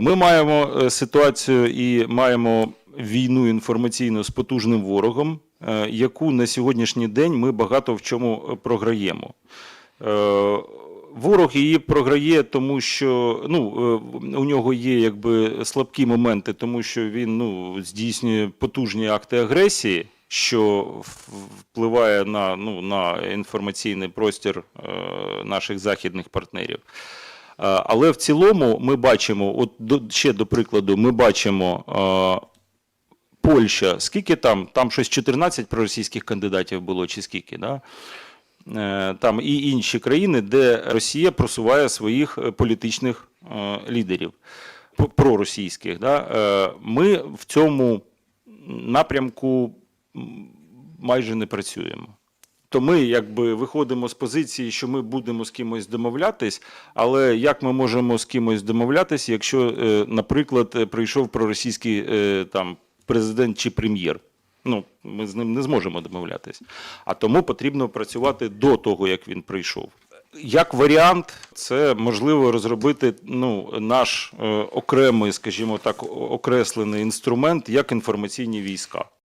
Ми маємо е, ситуацію і маємо війну інформаційну з потужним ворогом, е, яку на сьогоднішній день ми багато в чому е, програємо. Ворог її програє, тому що ну, у нього є якби слабкі моменти, тому що він ну, здійснює потужні акти агресії, що впливає на, ну, на інформаційний простір наших західних партнерів. Е, Але в цілому ми бачимо, от до, ще до прикладу, ми бачимо е, Польща, скільки там? Там щось 14 проросійських кандидатів було, чи скільки, да? Е, там і інші країни, де Росія просуває своїх політичних лідерів проросійських. Да? Ми в цьому напрямку майже не працюємо. То ми якби виходимо з позиції, що ми будемо з кимось домовлятись, але як ми можемо з кимось домовлятись, якщо, е, наприклад, е, прийшов проросійський е, там президент чи прем'єр? Ну, ми з ним не зможемо домовлятись. А тому потрібно працювати до того, як він прийшов. Як варіант, це можливо розробити ну, наш е, окремий, скажімо так, окреслений інструмент як інформаційні війська.